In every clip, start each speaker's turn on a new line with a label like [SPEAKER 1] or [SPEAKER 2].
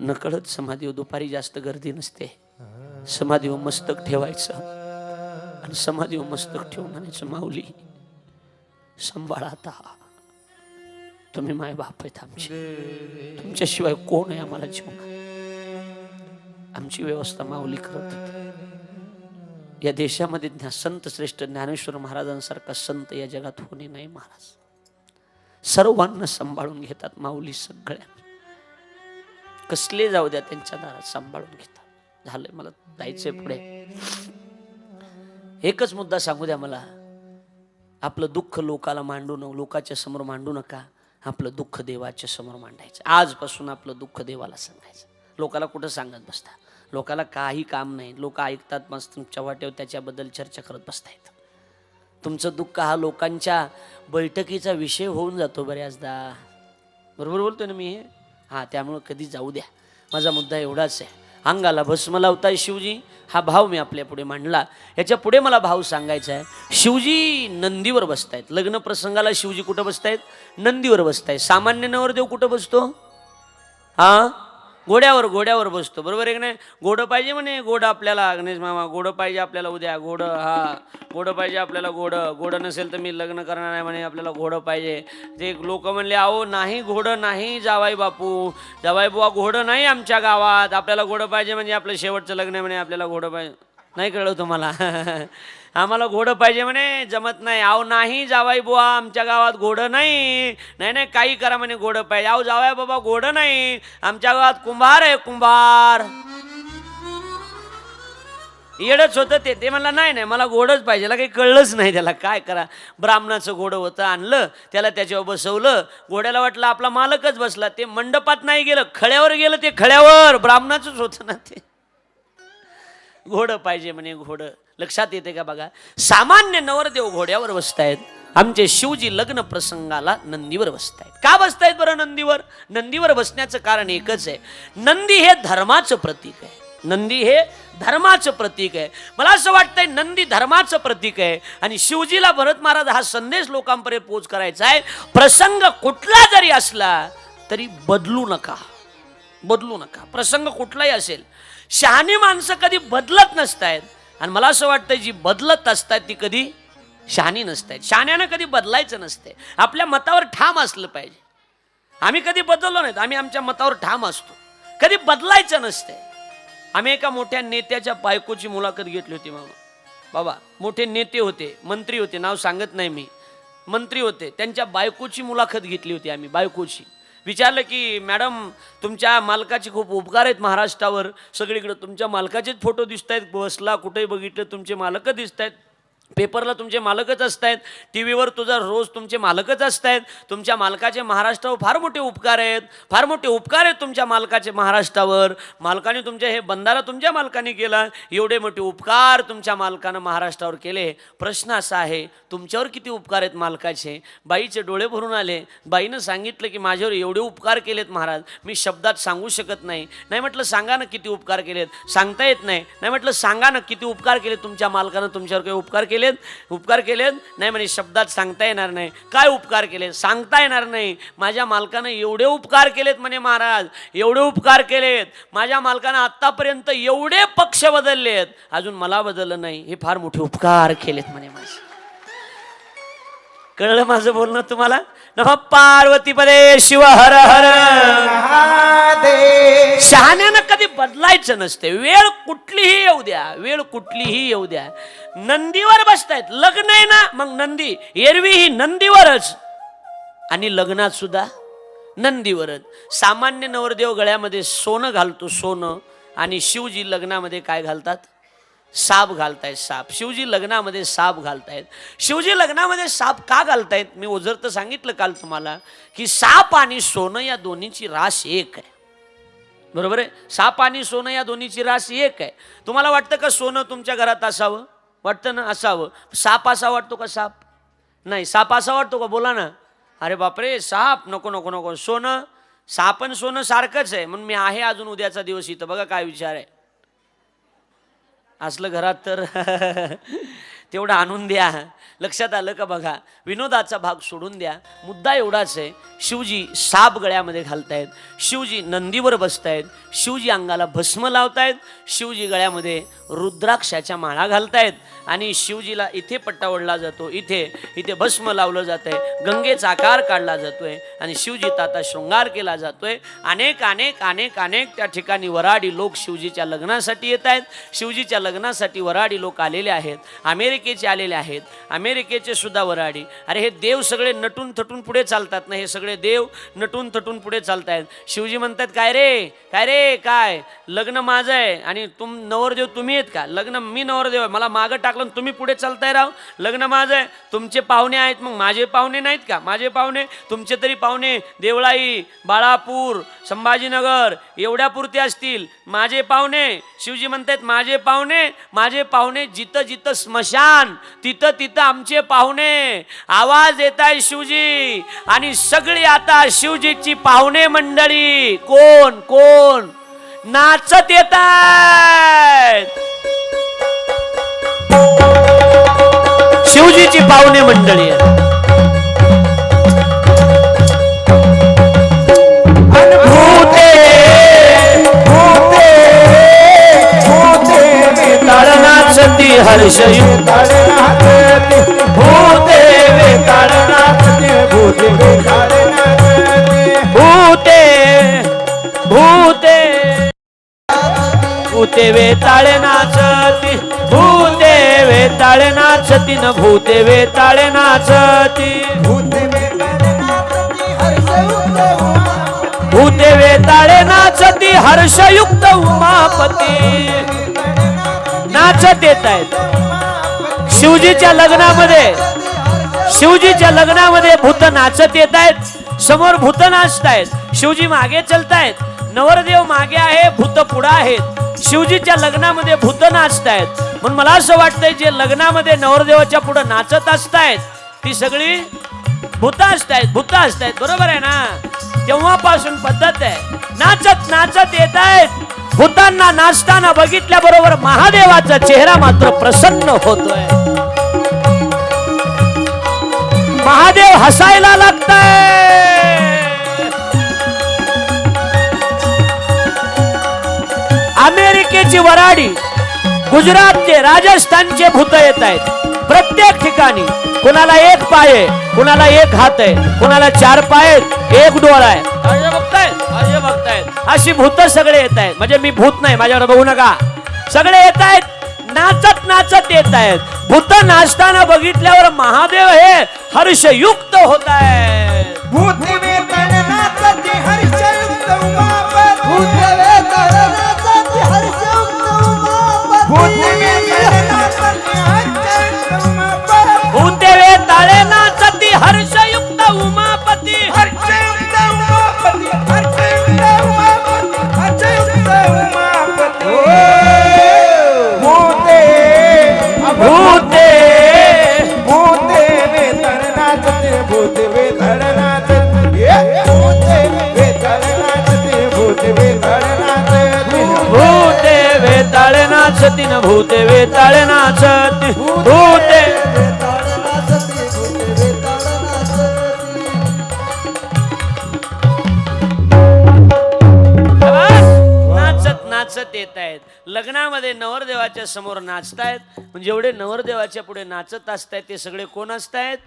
[SPEAKER 1] नकळत समाधीवर दुपारी जास्त गर्दी नसते. समाधीवर मस्तक ठेवायचं. आणि समाधीवर मस्तक ठेवून म्हणायचं माऊली सांभाळा आता. तुम्ही माय बाप आहेत आमचे. तुमच्याशिवाय कोण आहे आम्हाला जीवनात आमची व्यवस्था माऊली करत होती. या देशामध्ये ज्ञा- संत श्रेष्ठ ज्ञानेश्वर महाराजांसारखा संत या जगात होणे नाही महाराज. सर्वांना सांभाळून घेतात माऊली सगळ्या कसले जाऊ द्या त्यांच्या दारात सांभाळून घेतात. झालंय मला जायचंय पुढे. एकच मुद्दा सांगू द्या मला. आपलं दुःख लोकाला मांडू न लोकाच्या समोर मांडू नका. आपलं दुःख देवाच्या समोर मांडायचं. आजपासून आपलं दुःख देवाला सांगायचं. लोकाला कुठं सांगत बसता? लोकाला काही काम नाही. लोक ऐकतात मस्त तुमच्या वाटेवर त्याच्याबद्दल चर्चा करत बसतायत. तुमचं दुःख हा लोकांच्या बैठकीचा विषय होऊन जातो बऱ्याचदा. बरोबर बोलतोय ना मी? हां त्यामुळं कधी जाऊ द्या. माझा मुद्दा एवढाच आहे. अंगाला भस्म लावताय शिवजी. हा भाव मी आपल्या पुढे मांडला. याच्यापुढे मला भाव सांगायचा आहे. शिवजी नंदीवर बसतायत. लग्न प्रसंगाला शिवजी कुठं बसतायत? नंदीवर बसतायत. सामान्य नवरदेव कुठं बसतो? हां घोड्यावर घोड्यावर बसतो. बरोबर आहे की नाही? घोडं पाहिजे म्हणे घोडं आपल्याला गणेश मामा घोडं पाहिजे आपल्याला उद्या घोडं हा घोडं पाहिजे आपल्याला घोडं घोडं नसेल तर मी लग्न करणार नाही म्हणे आपल्याला घोडं पाहिजे. ते लोक म्हणले अहो नाही घोडं नाही जावाई बापू. जावाई बुवा घोडं नाही आमच्या गावात. आपल्याला घोडं पाहिजे म्हणजे आपलं शेवटचं लग्न आहे म्हणे आपल्याला घोडं पाहिजे. नाही कळलं तुम्हाला? आम्हाला घोडं पाहिजे म्हणे जमत नाही. अहो नाही जावाई बुवा आमच्या गावात घोडं नाही. नाही नाही काही करा म्हणे घोडं पाहिजे. अहो जावाय बाबा घोडं नाही. आमच्या गावात कुंभार आहे कुंभार. येडच होतं ते. ते म्हणलं नाही नाही मला घोडंच पाहिजे. काही कळलंच नाही त्याला. काय करा? ब्राह्मणाचं घोडं होतं आणलं. त्याला त्याच्यावर बसवलं. घोड्याला वाटलं आपला मालकच बसला. ते मंडपात नाही गेलं. खळ्यावर गेलं ते खळ्यावर. ब्राह्मणाचंच होतं ना ते. घोडं पाहिजे म्हणे घोडं. लक्षात येते का बघा? सामान्य नवरदेव घोड्यावर बसतायत. आमचे शिवजी लग्न प्रसंगाला नंदीवर बसतायत. का बसतायत बरं नंदीवर? नंदीवर बसण्याचं कारण एकच आहे. नंदी हे धर्माचं प्रतीक आहे. नंदी हे धर्माचं प्रतीक आहे. मला असं वाटतंय नंदी धर्माचं प्रतीक आहे आणि शिवजीला भरत महाराज हा संदेश लोकांपर्यंत पोच करायचा आहे. प्रसंग कुठला जरी असला तरी बदलू नका. बदलू नका. प्रसंग कुठलाही असेल. शहाणी माणसं कधी बदलत नसतायत. आणि मला असं वाटतं जी बदलत असतात ती कधी शहाणी नसतायत शहाण्यानं कधी बदलायचं नसते. आपल्या मतावर ठाम असलं पाहिजे. आम्ही कधी बदललो नाहीत. आम्ही आमच्या मतावर ठाम असतो. कधी बदलायचं नसते. आम्ही एका मोठ्या नेत्याच्या बायकोची मुलाखत घेतली होती मामा. बाबा मोठे नेते होते मंत्री होते नाव सांगत नाही मी. मंत्री होते. त्यांच्या बायकोची मुलाखत घेतली होती आम्ही बायकोची. विचारलं की मॅडम तुमच्या मालकाचे खूप उपकार आहेत महाराष्ट्रावर. सगळीकडं तुमच्या मालकाचेच फोटो दिसत आहेत बसला कुठेही बघितलं तुमचे मालकच दिसत आहेत पेपरला तुमचे मालकच असत आहेत टी व्हीवर तुझा रोज तुमचे मालकच असत आहेत तुमच्या मालकाचे महाराष्ट्रावर फार मोठे उपकार आहेत फार मोठे उपकार आहेत तुमच्या मालकाचे महाराष्ट्रावर. मालकाने तुमच्या हे बंधारा तुमच्या मालकाने केला एवढे मोठे उपकार तुमच्या मालकानं महाराष्ट्रावर केले. प्रश्न असा आहे तुमच्यावर किती उपकार आहेत मालकाचे? बाईचे डोळे भरून आले. बाईनं सांगितलं की माझ्यावर एवढे उपकार केलेत महाराज मी शब्दात सांगू शकत नाही. नाही म्हटलं सांगा ना किती उपकार केलेत. सांगता येत नाही. नाही म्हटलं सांगा ना किती उपकार केले तुमच्या मालकानं तुमच्यावर काही उपकार केले केलेत उपकार केलेत? नाही म्हणे शब्दात सांगता येणार नाही. काय उपकार केले सांगता येणार नाही. माझ्या मालकानं एवढे उपकार केलेत म्हणे महाराज एवढे उपकार केलेत. माझ्या मालकानं आत्तापर्यंत एवढे पक्ष बदललेत. अजून मला बदललं नाही. हे फार मोठे उपकार केलेत म्हणे माझे. कळलं माझं बोलणं तुम्हाला? नम पार्वती पदे शिव हर हर. शहाण्यानं कधी बदलायचं नसते. वेळ कुठलीही येऊ द्या. वेळ कुठलीही येऊ द्या. नंदीवर बसतायत. लग्न आहे ना? मग नंदी. एरवी ही नंदीवरच. आणि लग्नात सुद्धा नंदीवरच. सामान्य नवरदेव गळ्यामध्ये सोनं घालतो सोनं. आणि शिवजी लग्नामध्ये काय घालतात? साप घालतायत साप. शिवजी लग्नामध्ये साप घालतायत. शिवजी लग्नामध्ये साप का घालतायत? मी ओझर तर सांगितलं काल तुम्हाला की साप आणि सोनं या दोन्हीची रास एक आहे. बरोबर आहे? साप आणि सोनं या दोन्हीची रास एक आहे. तुम्हाला वाटतं का सोनं तुमच्या घरात असावं? वाटतं ना? असावं. साप असा वाटतो का साप? नाही साप असा वाटतो का? बोला ना. अरे बापरे साप. नको नको नको. सोनं साप आणि सोनं सारखंच आहे. म्हणून मी आहे अजून उद्याचा दिवस इथं. बघा काय विचार आहे. असलं घरात तर तेवढं आणून द्या. लक्षात आलं का बघा? विनोदाचा भाग सोडून द्या. मुद्दा एवढाच आहे शिवजी साप गळ्यामध्ये घालतायत. शिवजी नंदीवर बसतायत. शिवजी अंगाला भस्म लावतायत. शिवजी गळ्यामध्ये रुद्राक्षाच्या माळा घालतायत. आणि शिवजीला इथे पट्टा ओढला जातो इथे इथे भस्म लावलं जात आहे गंगेचा आकार काढला जातोय आणि शिवजी ताता शृंगार केला जातोय. अनेक अनेक अनेक अनेक त्या ठिकाणी वराडी लोक शिवजीच्या लग्नासाठी येत आहेत शिवजीच्या लग्नासाठी वराडी लोक आलेले आहेत. अमेरिकेचे आलेले आहेत. अमेरिकेचे सुद्धा वराडी. अरे हे देव सगळे नटून थटून पुढे चालतात ना हे सगळे देव नटून थटून पुढे चालतायत. शिवजी म्हणतात काय रे? काय रे? काय? लग्न माझं आहे. आणि तुम नवरदेव तुम्ही आहेत का? लग्न मी नवरदेव आहे. मला मागं टाकलं तुम्ही पुढे चालताय राव. लग्न माझं आहे. तुमचे पाहुणे आहेत. मग माझे पाहुणे नाहीत का? माझे पाहुणे? तुमचे तरी पाहुणे देवळाई बाळापूर संभाजीनगर एवढ्यापुरते असतील. माझे पाहुणे. शिवजी म्हणतात माझे पाहुणे? माझे पाहुणे जिथं जिथं स्मशान तिथं तिथं आमचे पाहुणे आवाज येत आहे शिवजी आणि सगळी आता शिवजीची पाहुणे मंडळी कोण कोण? नाचत येत शिवजीची पाहुणे मंडळी ताळनाचती हर्षयुक्त भूते वेताळनाचती भूते भूते। भूते वेताळे नाचती भूते वेताळे नाचती न भूते वेताळे नाचती भूते वेताळे नाचती हर्षयुक्त उमापती। नाचत येत आहेत. शिवजीच्या लग्नामध्ये शिवजीच्या लग्नामध्ये भूत नाचत येत आहेत. समोर भूत नाचतायत शिवजी मागे चलतायत नवरदेव मागे आहे भूत पुढं आहेत. शिवजीच्या लग्नामध्ये भूत नाचतायत म्हणून मला असं वाटतंय जे लग्नामध्ये नवरदेवाच्या पुढं नाचत असतायत ती सगळी भूत असतायत भूत असतायत बरोबर आहे ना? तेव्हापासून पद्धत आहे. नाचत नाचत येत आहेत. भूतांना नाचताना बघितल्या बरोबर महादेवाचा चेहरा मात्र प्रसन्न होतोय. महादेव हसायला लागताय. अमेरिकेची वराडी गुजरातचे राजस्थानचे भूत येत आहेत. प्रत्येक ठिकाणी कुणाला एक पाय आहे कुणाला एक हात आहे कुणाला चार पाय आहेत एक डोळा आहे. बघताय बघतायत अशी भूत सगळे येत आहेत. म्हणजे मी भूत नाही माझ्यावर बघू नका. सगळे येत आहेत. नाचत नाचत येत आहेत. भूत नाचताना बघितल्यावर महादेव हे हर्षयुक्त होत आहेत. भूत भूते वेताळ नाचत भूते नाचत नाचत येत आहेत. लग्नामध्ये नवरदेवाच्या समोर नाचतायत. म्हणजे जेवढे नवरदेवाच्या पुढे नाचत असतायत ते सगळे कोण असतायत?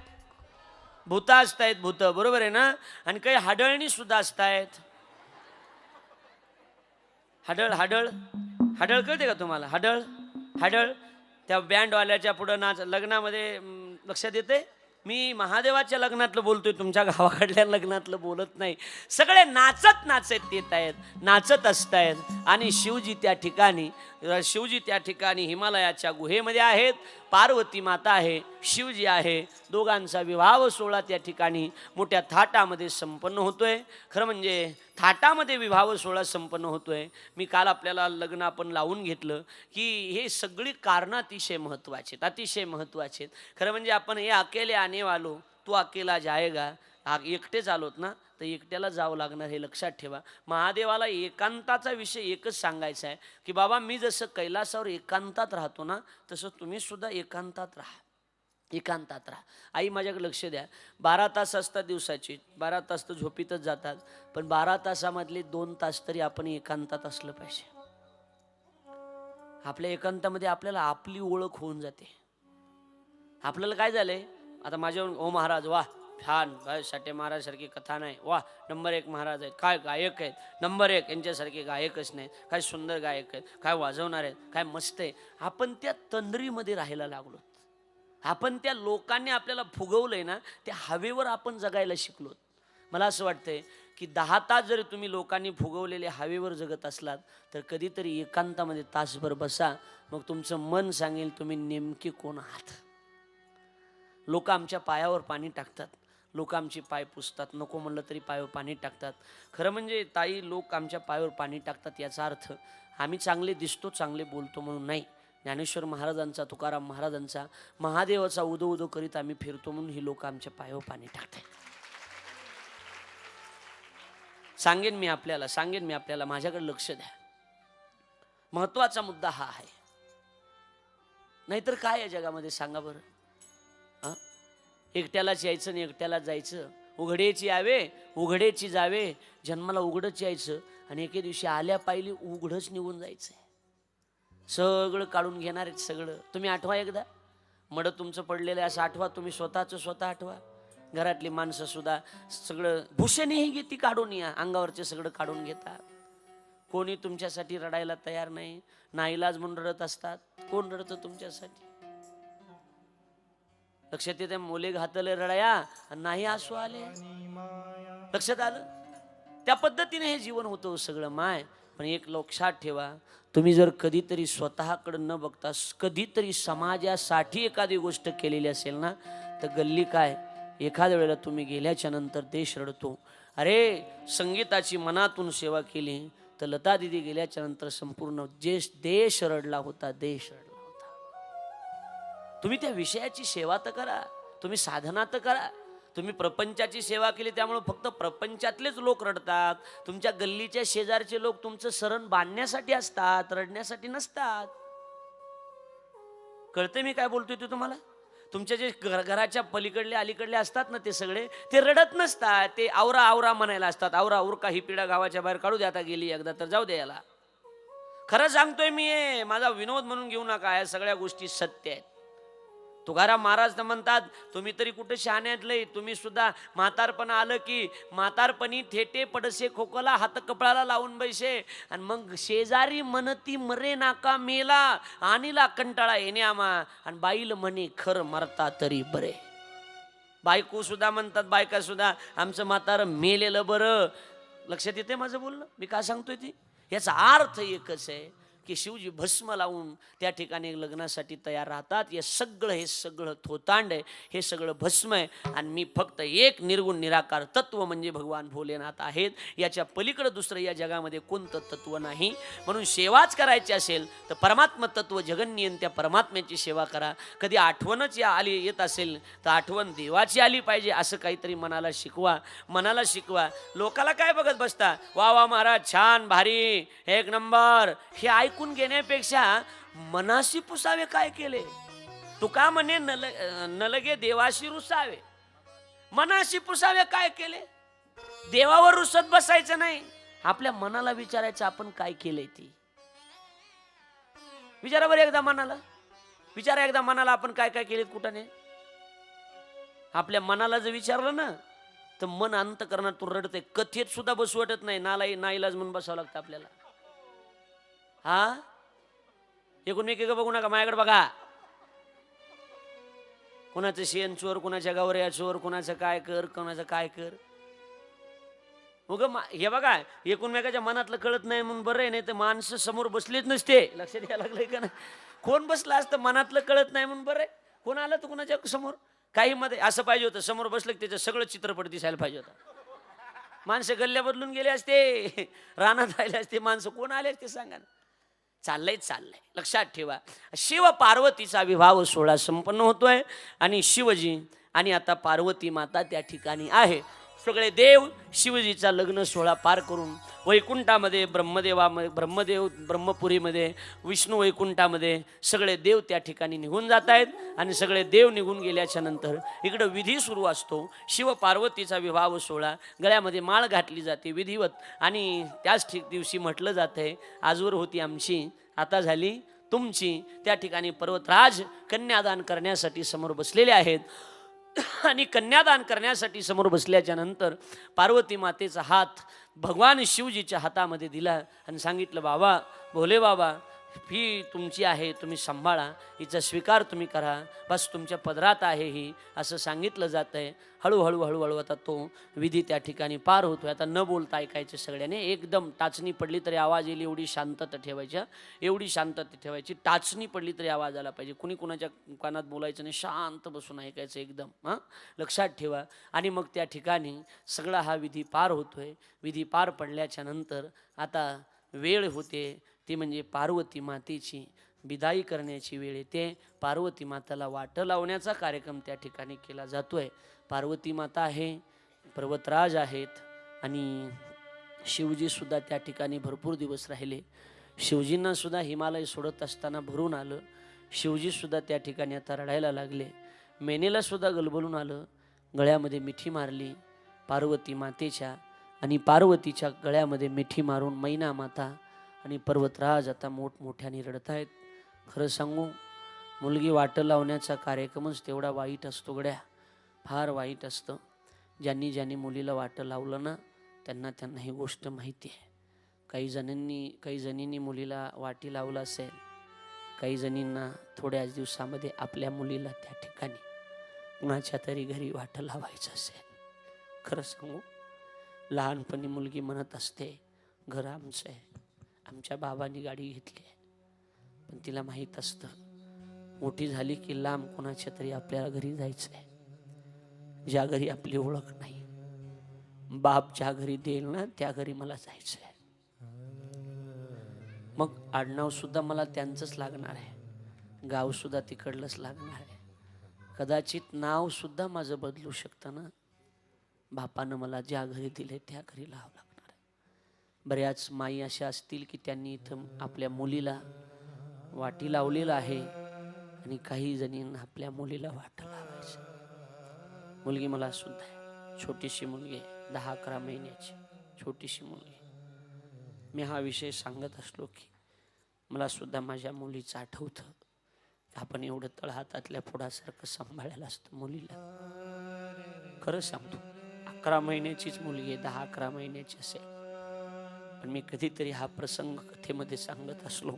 [SPEAKER 1] भूत असतायत भूत बरोबर आहे ना? आणि काही हाडळणी सुद्धा असतायत. हाडळ हाडळ. हाडळ कळते का तुम्हाला? हाडळ? हॅडळ त्या बँडवाल्याच्या पुढं नाच लग्नामध्ये लक्षात येते मी महादेवाच्या लग्नातलं बोलतोय तुमच्या गावाकडल्या लग्नातलं बोलत नाही. सगळे नाचत नाचत येत आहेत नाचत असतायत आणि शिवजी त्या ठिकाणी शिवजी त्या ठिकाणी हिमालयाच्या गुहेमध्ये आहेत. पार्वती माता आहे शिवजी आहे. दोघांचा विवाह सोहळा त्या ठिकाणी मोठ्या थाटामध्ये संपन्न होतोय. खरं म्हणजे थाटामध्ये विवाह सोहळा संपन्न होतोय. मी काल आपल्याला लग्न आपण लावून घेतलं की हे सगळी कारणं अतिशय महत्त्वाचे आहेत अतिशय महत्त्वाचे आहेत. खरं म्हणजे आपण हे अकेले आने वालो तू अकेला जाएगा हा एकटेच आलोत ना तर एकट्याला जावं लागणार हे लक्षात ठेवा. महादेवाला एकांताचा विषय एकच सांगायचा आहे की बाबा मी जसं कैलासावर एकांतात राहतो ना तसं तुम्ही सुद्धा एकांतात राहा. एकांतात राहा. आई माझ्याकडे लक्ष द्या. बारा तास असतात दिवसाची. बारा तास तर झोपीतच जातात. पण बारा तासामधले दोन तास तरी आपण एकांतात असलं पाहिजे. आपल्या एकांतामध्ये आपल्याला आपली ओळख होऊन जाते. आपल्याला काय झालंय? आता माझ्या ओ महाराज वा छान काय साठे महाराजसारखी कथा नाही. वा नंबर एक महाराज आहेत. काय गायक आहेत? नंबर एक यांच्यासारखे गायकच नाहीत. काय सुंदर गायक आहेत. काय वाजवणार आहेत. काय मस्त आहे. आपण त्या तंद्रीमध्ये राहायला लागलो. आपण त्या लोकांनी आपल्याला फुगवलंय ना त्या हवेवर आपण जगायला शिकलो मला असं वाटतंय की दहा तास जरी तुम्ही लोकांनी फुगवलेले हवेवर जगत असलात तर कधीतरी एकांतामध्ये तासभर बसा. मग तुमचं मन सांगेल तुम्ही नेमके कोण आहात? लोक आमच्या पायावर पाणी टाकतात. लोक आमचे पाय पुसतात नको म्हणलं तरी पायावर पाणी टाकतात. खरं म्हणजे ताई लोक आमच्या पायावर पाणी टाकतात याचा अर्थ आम्ही चांगले दिसतो चांगले बोलतो म्हणून नाही. ज्ञानेश्वर महाराजांचा तुकाराम महाराजांचा महादेवाचा उदो उदो करीत आम्ही फिरतो म्हणून ही लोक आमच्या पायावर पाणी टाकतात. सांगेन मी आपल्याला सांगेन मी आपल्याला माझ्याकडे लक्ष द्या. महत्त्वाचा मुद्दा हा आहे. नाहीतर काय या जगामध्ये सांगा बरं? एकट्यालाच यायचं आणि एकट्याला जायचं. उघडेची यावे उघडेची जावे. जन्माला उघडच यायचं आणि एके दिवशी आल्या पाहिली उघडच निघून जायचं सगळं काढून घेणार आहेत सगळं. तुम्ही आठवा एकदा. मड तुमचं पडलेलं आहे असं आठवा. तुम्ही स्वतःचं स्वतः आठवा. घरातली माणसं सुद्धा सगळं भूषणही घेती काढून या. अंगावरचे सगळं काढून घेतात. कोणी तुमच्यासाठी रडायला तयार नाही. नाईलाज म्हणून रडत असतात. कोण रडतं तुमच्यासाठी? लक्षात येते मोले घातले रडया आणि नाही आसू आले. लक्षात आलं? त्या पद्धतीने हे जीवन होतं हो सगळं माय. पण एक लक्षात ठेवा तुम्ही जर कधीतरी स्वतःकडं न बघता कधीतरी समाजासाठी एखादी गोष्ट केलेली असेल ना तर गल्ली काय? एखाद्या वेळेला तुम्ही गेल्याच्यानंतर देश रडतो. अरे संगीताची मनातून सेवा केली तर लता दिदी गेल्याच्यानंतर संपूर्ण देश देश रडला होता देश रडला. तुम्ही त्या विषयाची सेवा तर करा. तुम्ही साधना तर करा. तुम्ही प्रपंचाची सेवा केली त्यामुळे फक्त प्रपंचातलेच लोक रडतात. तुमच्या गल्लीच्या शेजारचे लोक तुमचं सरण बांधण्यासाठी असतात रडण्यासाठी नसतात. कळते मी काय बोलतोय ते तुम्हाला? तुमच्या जे घर घराच्या पलीकडले अलीकडले असतात ना ते सगळे ते रडत नसतात. ते आवरा आवरा म्हणायला असतात. आवरा उरका ही पिढा गावाच्या बाहेर काढू द्या आता गेली एकदा तर जाऊ दे याला. खरं सांगतोय मी माझा विनोद म्हणून घेऊ नका. या सगळ्या गोष्टी सत्य आहेत. तुकाराम महाराज तर म्हणतात तुम्ही तरी कुठे शहाण्यातले तुम्ही सुद्धा म्हातारपणा आलं की म्हातारपणी थेटे पडसे खोकला हात कपळाला लावून बैसे. आणि मग शेजारी मनती मरे नाका मेला आणीला कंटाळा येणे आम्हा. आणि बाईल म्हणे खर मरता तरी बरे. बायको सुद्धा म्हणतात बायका सुद्धा आमचं म्हातार मेलेलं बरं. लक्षात येते माझं बोलणं? मी काय सांगतोय ती? याचा अर्थ एकच आहे की शिवजी भस्म लावून त्या ठिकाणी लग्नासाठी तयार राहतात. हे सगळं हे सगळं थोतांड आहे हे सगळं भस्म आहे. आणि मी फक्त एक निर्गुण निराकार तत्व म्हणजे भगवान भोलेनाथ आहेत. याच्या पलीकडं दुसरं या जगामध्ये कोणतं तत्व नाही. म्हणून सेवाच करायची असेल तर परमात्म तत्व जगन्नियन त्या परमात्म्याची सेवा करा. कधी आठवणच या आली येत असेल तर आठवण देवाची आली पाहिजे असं काहीतरी मनाला शिकवा. मनाला शिकवा. लोकाला काय बघत बसता? वा वा महाराज छान भारी एक नंबर. हे ऐक ऐकून घेण्यापेक्षा मनाशी पुसावे काय केले? तुका म्हणे नल नलगे देवाशी रुसावे. मनाशी पुसावे काय केले? देवावर रुसत बसायचं नाही. आपल्या मनाला विचारायचं आपण काय केलंय ती? विचारा बरं एकदा मनाला. विचारा एकदा मनाला आपण काय काय केलेत कुठं नाही आपल्या मनाला जर विचारलं ना तर मन अंत करणार तू रडते कथेत सुद्धा बसू वाटत नाही. नाला नाईलाज म्हणून बसावं लागतं आपल्याला. हा? एकूण एक बघू नका माझ्याकडे बघा. कोणाचं शेण चोर कोणाच्या गावऱ्या चोर कोणाचं काय कर कोणाचं काय कर. मग हे बघा एकूणमेकाच्या मनातलं कळत नाही म्हणून बरं आहे नाही तर माणसं समोर बसलीच नसते. लक्षात यायला लागलंय का ना कोण बसलं असतं मनातलं कळत नाही म्हणून बरं आहे? कोण आलं तर कुणाच्या समोर? काही मध्ये असं पाहिजे होतं समोर बसलं की त्याचं सगळं चित्रपट दिसायला पाहिजे होता. माणसं गल्ल्या बदलून गेले असते रानात राहिले असते माणसं कोण आले असते सांगा ना. चाललंय चाललंय. लक्षात ठेवा. शिव पार्वतीचा विवाह सोहळा संपन्न होतोय आणि शिवजी आणि आता पार्वती माता त्या ठिकाणी आहे. सगळे देव शिवजीचा लग्न सोहळा पार करून वैकुंठामध्ये ब्रह्मदेवामध्ये ब्रह्मदेव ब्रह्मपुरीमध्ये विष्णू वैकुंठामध्ये सगळे देव त्या ठिकाणी निघून जात आहेत आणि सगळे देव निघून गेल्याच्यानंतर इकडं विधी सुरू असतो. शिव पार्वतीचा विवाह सोहळा गळ्यामध्ये माळ घातली जाते विधिवत आणि त्याच ठिक दिवशी म्हटलं जातं आहे आजवर होती आमची आता झाली तुमची. त्या ठिकाणी पर्वतराज कन्यादान करण्यासाठी समोर बसलेले आहेत. आणि कन्यादान करण्यासाठी समोर बसल्याच्या नंतर पार्वती मातेचा हात भगवान शिवजीच्या हातामध्ये दिला आणि सांगितलं बाबा भोले बाबा फी तुमची आहे तुम्ही सांभाळा हिचा स्वीकार तुम्ही करा बस तुमच्या पदरात आहे ही असं सांगितलं जात आहे हळूहळू हळूहळू आता तो विधी त्या ठिकाणी पार होतोय. आता न बोलता ऐकायचे सगळ्यांनी एकदम टाचणी पडली तरी आवाज येईल एवढी शांतता ठेवायच्या एवढी शांतता ठेवायची टाचणी पडली तरी आवाज आला पाहिजे. कुणी कुणाच्या कानात बोलायचं नाही शांत बसून ऐकायचं एकदम हां. लक्षात ठेवा. आणि मग त्या ठिकाणी सगळा हा विधी पार होतोय. विधी पार पडल्याच्या नंतर आता वेळ होते ती म्हणजे पार्वती मातेची बिदाई करण्याची वेळ येते. पार्वती माताला वाटं लावण्याचा कार्यक्रम त्या ठिकाणी केला जातो आहे पार्वती माता आहे पर्वतराज आहेत आणि शिवजीसुद्धा त्या ठिकाणी भरपूर दिवस राहिले. शिवजींनासुद्धा हिमालय सोडत असताना भरून आलं. शिवजीसुद्धा त्या ठिकाणी आता रडायला लागले. मेनेलासुद्धा गलबलून आलं. गळ्यामध्ये मिठी मारली पार्वती मातेच्या आणि पार्वतीच्या गळ्यामध्ये मिठी मारून मैना माता आणि पर्वतराज आता मोठमोठ्याने रडत आहेत खरं सांगू मुलगी वाटं लावण्याचा कार्यक्रमच तेवढा वाईट असतो गड्या. फार वाईट असतं. ज्यांनी ज्यांनी मुलीला वाटं लावलं ना त्यांना त्यांना ही गोष्ट माहिती आहे. काही जणांनी काही जणींनी मुलीला वाटी लावलं असेल काही जणींना थोड्याच दिवसामध्ये आपल्या मुलीला त्या ठिकाणी कुणाच्या तरी घरी वाटं लावायचं असेल. खरं सांगू लहानपणी मुलगी म्हणत असते घर आमचं आहे. आमच्या बाबांनी गाडी घेतली आहे. पण तिला माहीत असतं मोठी झाली की लांब कोणाच्या तरी आपल्याला घरी जायचं आहे ज्या घरी आपली ओळख नाही बाप ज्या घरी देईल ना त्या घरी मला जायचं आहे मग आडनाव सुद्धा मला त्यांचंच लागणार आहे. गाव सुद्धा तिकडलंच लागणार आहे. कदाचित नाव सुद्धा माझं बदलू शकतं ना? बापानं मला ज्या घरी दिले त्या घरी लावं लागतं. बऱ्याच माई अशा असतील की त्यांनी इथं आपल्या मुलीला वाटी लावलेलं आहे आणि काही जणींना आपल्या मुलीला वाट लावायचं. मुलगी मला सुद्धा आहे. छोटीशी मुलगी आहे. दहा अकरा महिन्याची. छोटीशी मुलगी मी हा विषय सांगत असलो की मला सुद्धा माझ्या मुलीचं आठवतं. आपण एवढं तळहातातल्या पुढासारखं सांभाळायला असतं मुलीला. खरं सांगतो अकरा महिन्याचीच मुलगी आहे. दहा अकरा महिन्याची असेल. पण मी कधीतरी हा प्रसंग कथेमध्ये सांगत असलो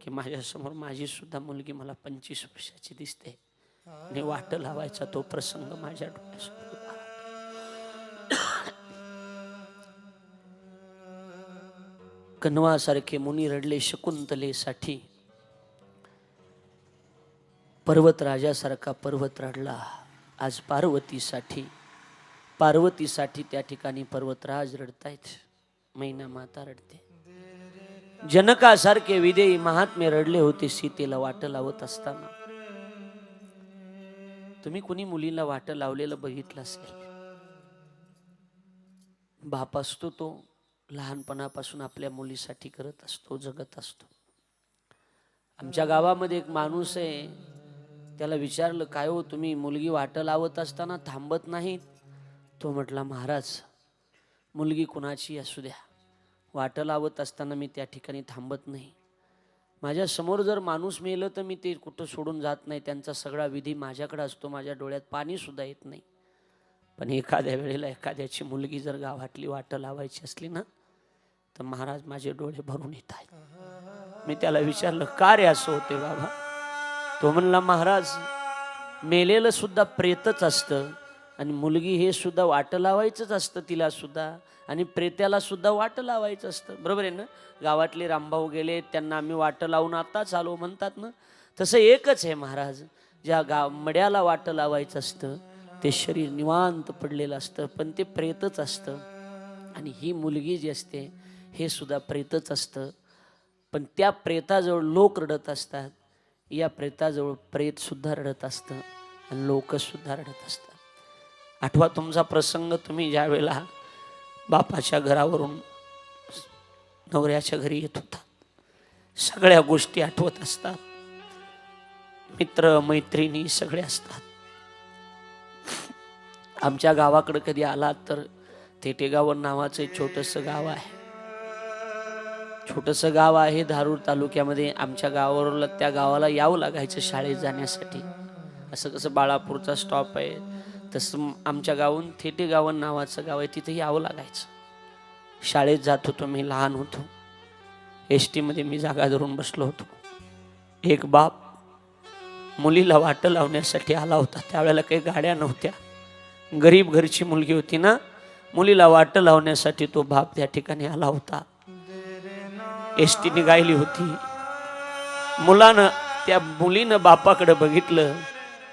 [SPEAKER 1] की माझ्यासमोर माझी सुद्धा मुलगी मला पंचवीस वर्षाची दिसते. आणि वाट लावायचा तो प्रसंग माझ्या डोळ्यासमोर कन्वासारखे मुनी रडले शकुंतलेसाठी. पर्वत राजासारखा पर्वत रडला आज पार्वतीसाठी. पार्वतीसाठी त्या ठिकाणी पर्वतराज रडतायत. मैना माता रडते. जनकासारखे विदेही महात्मे रडले होते सीतेला वाट लावत असताना. तुम्ही कुणी मुलीला वाट लावलेलं बघितलं असेल? बाप असतो तो लहानपणापासून आपल्या मुलीसाठी करत असतो जगत असतो. आमच्या गावामध्ये एक माणूस आहे त्याला विचारलं काय हो तुम्ही मुलगी वाट लावत असताना थांबत नाहीत? तो म्हटला महाराज मुलगी कुणाची असू द्या. वाटं लावत असताना मी त्या ठिकाणी थांबत नाही. माझ्यासमोर जर माणूस मेलं तर मी ते कुठं सोडून जात नाही. त्यांचा सगळा विधी माझ्याकडे असतो. माझ्या डोळ्यात पाणीसुद्धा येत नाही. पण एखाद्या वेळेला एखाद्याची मुलगी जर गावातली वाटं लावायची असली ना तर महाराज माझे डोळे भरून येत आहेत. मी त्याला विचारलं का रे असं होते बाबा? तो म्हणला महाराज मेलेलं सुद्धा प्रेतच असतं. आणि मुलगी हे सुद्धा वाट लावायचंच असतं तिला सुद्धा. आणि प्रेत्याला सुद्धा वाट लावायचं असतं. बरोबर आहे ना? गावातले रामभाऊ गेले त्यांना आम्ही वाटं लावून आताच आलो म्हणतात ना? तसं एकच आहे महाराज. ज्या गाव मड्याला वाटं लावायचं असतं ते शरीर निवांत पडलेलं असतं पण ते प्रेतच असतं. आणि ही मुलगी जी असते हे सुद्धा प्रेतच असतं. पण त्या प्रेताजवळ लोक रडत असतात. या प्रेताजवळ प्रेतसुद्धा रडत असतं आणि लोकसुद्धा रडत असतात. आठवा तुमचा प्रसंग तुम्ही ज्या वेळेला बापाच्या घरावरून नवऱ्याच्या घरी येत होता. सगळ्या गोष्टी आठवत असतात. मित्र मैत्रिणी सगळे असतात. आमच्या गावाकडे कधी आलात तर तेटेगाव नावाचं एक छोटंसं गाव आहे. छोटंसं गाव आहे धारूर तालुक्यामध्ये. आमच्या गावावरला त्या गावाला यावं लागायचं शाळेत जाण्यासाठी. असं कसं बाळापूरचा स्टॉप आहे. तसं आमच्या गावून थेटेगावन नावाचं गाव आहे तिथे यावं लागायचं. शाळेत जात होतो मी लहान होतो. एस टीमध्ये मी जागा धरून बसलो होतो. एक बाप मुलीला वाटं लावण्यासाठी आला होता. त्यावेळेला काही गाड्या नव्हत्या. गरीब घरची मुलगी होती ना मुलीला वाटं लावण्यासाठी तो बाप त्या ठिकाणी आला होता. एस टी निघायली होती. मुलानं त्या मुलीनं बापाकडं बघितलं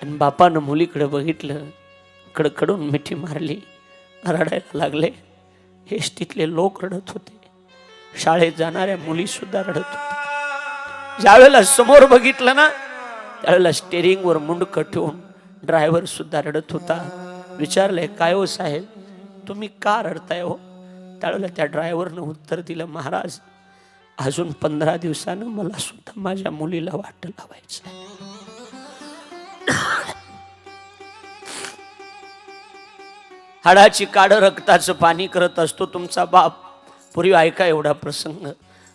[SPEAKER 1] आणि बापानं मुलीकडं बघितलं. कडकडून मिठी मारली. रडायला लागले. एसटीतले लोक रडत होते. शाळेत जाणाऱ्या मुली सुद्धा रडत होत्या. ज्यावेळेला समोर बघितलं ना त्यावेळेला स्टेरिंगवर मुंडकं ठेवून ड्रायव्हर सुद्धा रडत होता. विचारलंय काय हो साहेब तुम्ही का रडताय हो? त्यावेळेला त्या ड्रायव्हरनं उत्तर दिलं महाराज अजून पंधरा दिवसानं मला सुद्धा माझ्या मुलीला वाट लावायचं हाडाची काड रक्ताचं पाणी करत असतो तुमचा बाप. पूर्वी ऐका एवढा प्रसंग.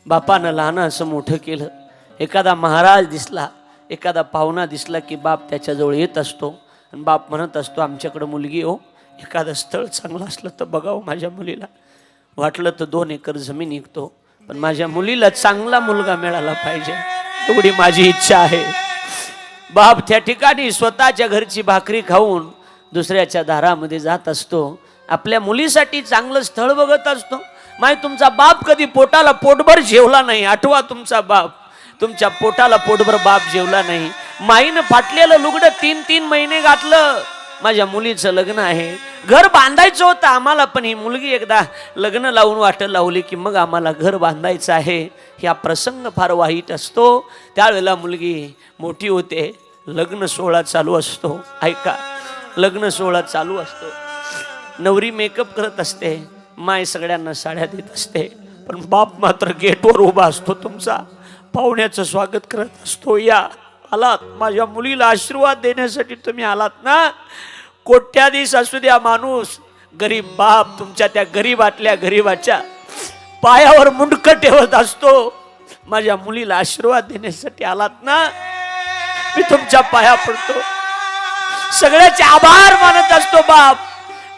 [SPEAKER 1] बापानं लहान असं मोठं केलं. एखादा महाराज दिसला एखादा पाहुणा दिसला की बाप त्याच्याजवळ येत असतो. आणि बाप म्हणत असतो आमच्याकडं मुलगी हो एखादं स्थळ चांगलं असलं तर बघावं माझ्या मुलीला. वाटलं तर दोन एकर जमीन निघतो पण माझ्या मुलीला चांगला मुलगा मिळाला पाहिजे. एवढी माझी इच्छा आहे. बाप त्या ठिकाणी स्वतःच्या घरची भाकरी खाऊन दुसऱ्याच्या दारामध्ये जात असतो. आपल्या मुलीसाठी चांगलं स्थळ बघत असतो. माय तुमचा बाप कधी पोटाला पोटभर जेवला नाही. आठवा तुमचा बाप. तुमच्या पोटाला पोटभर बाप जेवला नाही. माईनं फाटलेलं लुगडं तीन तीन महिने घातलं. माझ्या मुलीचं लग्न आहे. घर बांधायचं होतं आम्हाला पण ही मुलगी एकदा लग्न लावून वाटं लावली की मग आम्हाला घर बांधायचं आहे. ह्या प्रसंग फार वाईट असतो. त्यावेळेला मुलगी मोठी होते. लग्न सोहळा चालू असतो. ऐका. लग्न सोहळा चालू असतो. नवरी मेकअप करत असते माय सगळ्यांना साड्या देत असते पण बाप मात्र गेटवर उभा असतो तुमचा. पाहुण्याचं स्वागत करत असतो या आलात. माझ्या मुलीला आशीर्वाद देण्यासाठी तुम्ही आलात ना? कोट्याधीश असू द्या माणूस. गरीब बाप तुमच्या त्या गरीबातल्या गरीबाच्या पायावर मुंडकं ठेवत असतो. माझ्या मुलीला आशीर्वाद देण्यासाठी आलात ना? मी तुमच्या पाया पडतो. सगळ्याचे आभार मानत असतो बाप.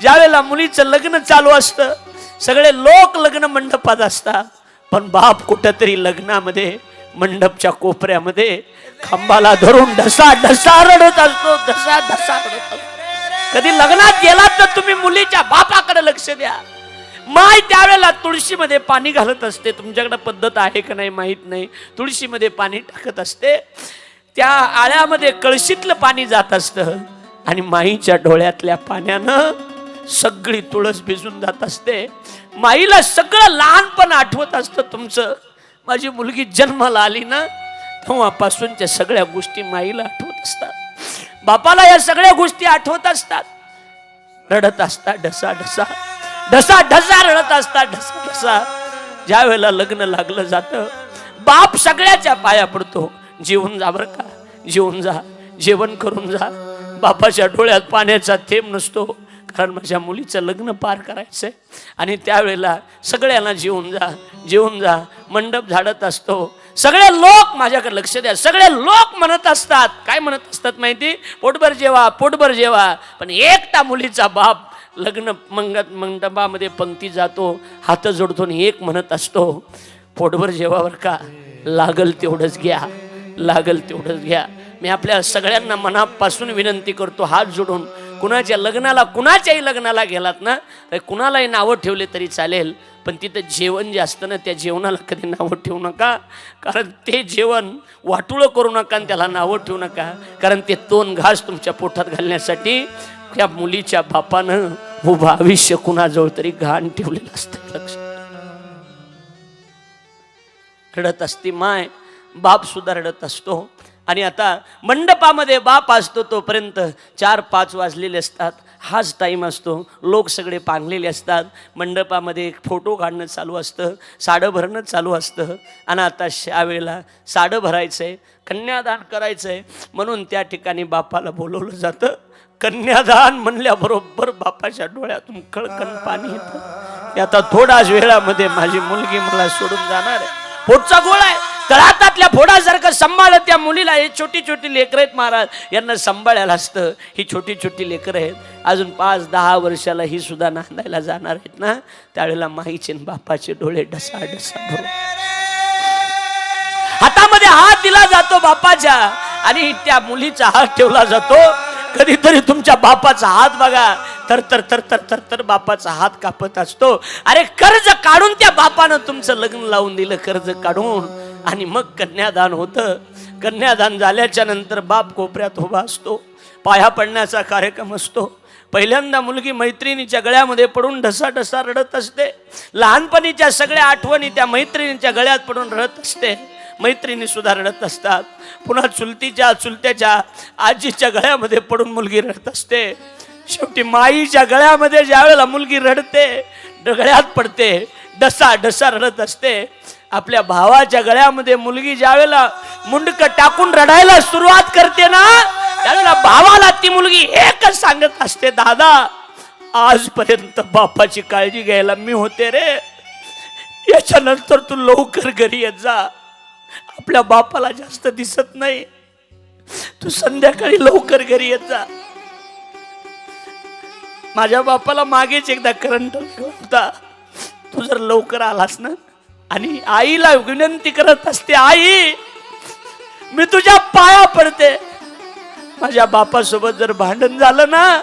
[SPEAKER 1] ज्यावेळेला मुलीचं लग्न चालू असतं सगळे लोक लग्न मंडपात असतात. पण बाप कुठंतरी लग्नामध्ये मंडपच्या कोपऱ्यामध्ये खांबाला धरून ढसा ढसा रडत असतो ढसा ढसा रडत असतो. कधी लग्नात गेलात तर तुम्ही मुलीच्या बापाकडे लक्ष द्या. माय त्यावेळेला तुळशीमध्ये पाणी घालत असते. तुमच्याकडे पद्धत आहे का नाही माहीत नाही. तुळशीमध्ये पाणी टाकत असते. त्या आळ्यामध्ये कळशीतलं पाणी जात असतं. आणि माईच्या डोळ्यातल्या पाण्यानं सगळी तुळस भिजून जात असते. माईला सगळं लहानपण आठवत असतं तुमचं. माझी मुलगी जन्माला आली ना तेव्हापासूनच्या सगळ्या गोष्टी माईला आठवत असतात. बापाला या सगळ्या गोष्टी आठवत असतात. रडत असतात ढसा ढसा. ढसा ढसा रडत असतात ढसा ढसा. ज्या वेळेला लग्न लागलं जातं बाप सगळ्याच्या पाया पडतो. जेवून जा बरं का. जेवून जा. जेवण करून जा. बापाच्या डोळ्यात पाण्याचा थेंब नसतो कारण माझ्या मुलीचं लग्न पार करायचंय. आणि त्यावेळेला सगळ्यांना जेवून जा जेवून जा. मंडप झाडत असतो. सगळे लोक माझ्याकडे लक्ष द्या. सगळे लोक म्हणत असतात. काय म्हणत असतात माहिती? पोटभर जेवा पोटभर जेवा. पण एकटा मुलीचा बाप लग्न मंगत मंडपामध्ये पंक्ती जातो हात जोडतो आणि एक म्हणत असतो पोटभर जेवावर का? लागल तेवढंच घ्या लागल तेवढंच घ्या. मी आपल्या सगळ्यांना मनापासून विनंती करतो हात जोडून. कुणाच्या लग्नाला कुणाच्याही लग्नाला गेलात ना तर कुणालाही नावं ठेवले तरी चालेल पण तिथं जेवण जे असतं ना त्या जेवणाला कधी नावं ठेवू नका. कारण ते जेवण वाटुळं करू नका आणि त्याला नावं ठेवू नका. कारण ते दोन घास तुमच्या पोटात घालण्यासाठी त्या मुलीच्या बापानं उभं आयुष्य कुणाजवळ तरी घाण ठेवलेलं असतं. लक्ष. रडत असती माय बाप सुद्धा रडत असतो. आणि आता मंडपामध्ये बाप असतो तोपर्यंत चार पाच वाजलेले असतात. हाच टाईम असतो. लोक सगळे पांगलेले असतात. मंडपामध्ये फोटो काढणं चालू असतं. साडं भरणं चालू असतं. आणि आता त्यावेळेला साडं भरायचं आहे कन्यादान करायचं आहे म्हणून त्या ठिकाणी बापाला बोलवलं जातं. कन्यादान म्हणल्याबरोबर बापाच्या डोळ्यातून कळकण पाणी येतं. आता थोड्याच वेळामध्ये माझी मुलगी मला सोडून जाणार आहे. पोटचा गोळा आहे. तळातातल्या फोडासारखं सांभाळत त्या मुलीला. हे छोटी छोटी लेकरं आहेत महाराज. यांना सांभाळायला असतं. ही छोटी छोटी लेकरं आहेत. अजून पाच दहा वर्षाला ही सुद्धा नांदायला जाणार आहेत ना? त्यावेळेला माईचे बापाचे डोळे डसा डसा हातामध्ये हात दिला जातो बापाच्या आणि त्या मुलीचा हात ठेवला जातो. कधीतरी तुमच्या बापाचा हात बघा. तर तर तर तर तर तर बापाचा हात कापत असतो. अरे कर्ज काढून त्या बापानं तुमचं लग्न लावून दिलं. कर्ज काढून. आणि मग कन्यादान होतं. कन्यादान झाल्याच्यानंतर बाप कोपऱ्यात उभा असतो. पाया पडण्याचा कार्यक्रम असतो. पहिल्यांदा मुलगी मैत्रिणीच्या गळ्यामध्ये पडून ढसा ढसा रडत असते. लहानपणीच्या सगळ्या आठवणी त्या मैत्रिणीच्या गळ्यात पडून रडत असते. मैत्रिणी सुद्धा रडत असतात. पुन्हा चुलतीच्या चुलत्याच्या आजीच्या गळ्यामध्ये पडून मुलगी रडत असते. शेवटी माईच्या गळ्यामध्ये ज्यावेळेला मुलगी रडते गळ्यात पडते डसा डसा रडत असते. आपल्या भावाच्या गळ्यामध्ये मुलगी ज्यावेळेला मुंडक टाकून रडायला सुरुवात करते ना त्यावेळेला भावाला ती मुलगी एकच सांगत असते दादा आजपर्यंत बापाची काळजी घ्यायला मी होते रे. याच्यानंतर तू लवकर घरी येत जा. आपल्या बापाला जास्त दिसत नाही. तू संध्याकाळी लवकर घरी येत जा. माझ्या बापाला मागेच एकदा करंट होता. तू जर लवकर आलास ना आणि आईला विनंती करत असते आई मी तुझ्या पाया पडते. माझ्या बापासोबत जर भांडण झालं ना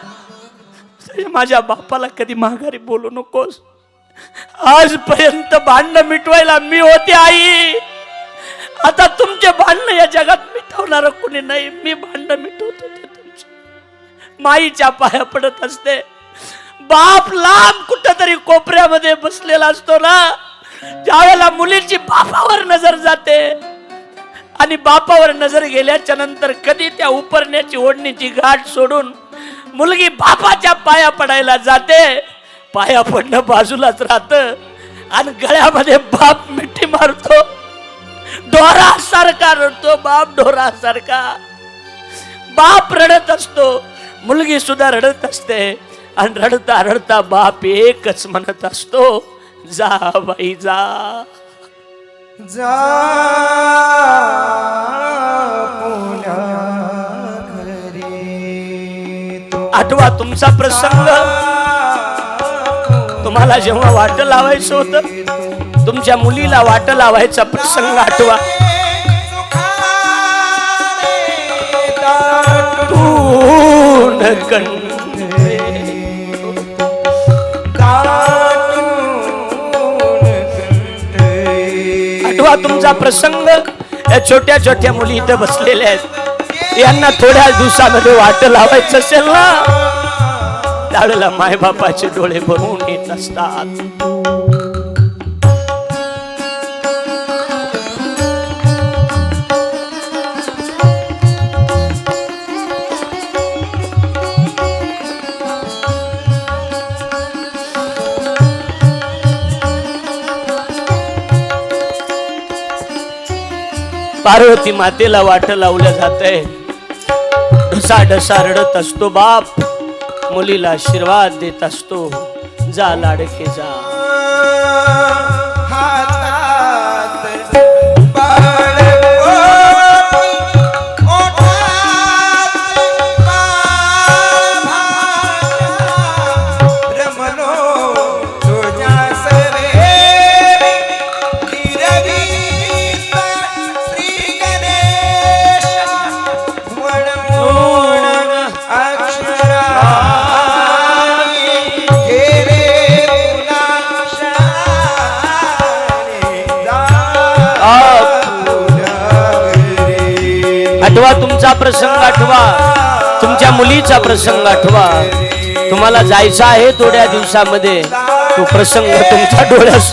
[SPEAKER 1] माझ्या बापाला कधी माघारी बोलू नकोस. आजपर्यंत भांडण मिटवायला मी होते आई. आता तुमचे भांडण या जगात मिटवणार कुणी नाही. मी भांडण मिटवत होते तुमचे. माईच्या पाया पडत असते. बाप लांब कुठंतरी कोपऱ्यामध्ये बसलेला असतो ना. ज्यावेळेला मुलीची बापावर नजर जाते आणि बापावर नजर गेल्याच्यानंतर कधी त्या उपरण्याची ओढणीची गाठ सोडून मुलगी बापाच्या पाया पडायला जाते पाया पडणं बाजूलाच राहत आणि गळ्यामध्ये बाप मिठी मारतो. ढोरा सारखा रडतो बाप ढोरा सारखा बाप रडत असतो मुलगी सुद्धा रडत असते आणि रडता रडता बाप एकच म्हणत असतो जा बाई जा.
[SPEAKER 2] तो.
[SPEAKER 1] आठवा तुमचा प्रसंग. तुम्हाला जेव्हा वाट लावायचं होतं तुमच्या मुलीला वाट लावायचा प्रसंग आठवा. तून कंठे. हा तुमचा प्रसंग. या छोट्या छोट्या मुली इथं बसलेल्या आहेत. यांना थोड्या दिवसामध्ये वाट लावायचं असेल ना. त्यावेळेला मायबापाचे डोळे भरून येत असतात. पार्वती मातेला वाट लावलं जाते ढसा ढसा रडत असतो बाप. मुलीला आशीर्वाद देत असतो. जा लाडके जा. तुमचा प्रसंग आठवा. तुमच्या मुलीचा प्रसंग आठवा. तुम्हाला जायचं आहे थोड्या दिवसामध्ये. तो प्रसंग तुमच्या डोळ्यासमोर